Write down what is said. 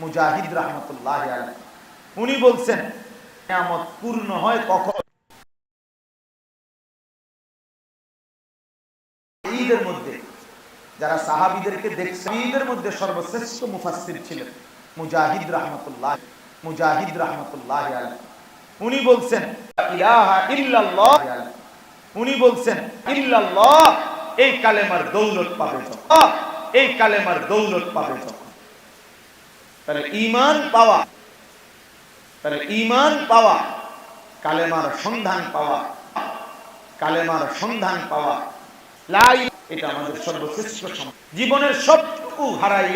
মুজাহিদ রহমতুল্লাহ। উনি বলছেন নিয়ামত পূর্ণ হয় কখন? ঈদের মধ্যে। যারা সাহাবিদেরকে দেখছেন ঈদের মধ্যে সর্বশ্রেষ্ঠ মুফাসসির ছিলেন মুজাহিদ রহমতুল্লাহ মুজাহিদ রহমতুল্লাহ উনি বলছেন উনি বলছেন, ইল্লাল্লাহ, এই কালেমার দৌলত পাবে এই কালেমার দৌলত পাবে যখন। তাহলে ইমান পাওয়া, তাহলে ইমান পাওয়া, কালেমার সন্ধান পাওয়া, কালেমার সন্ধান পাওয়া লাই এটা আমাদের সর্বশ্রেষ্ঠ। জীবনের সবটুকু হারাইলেও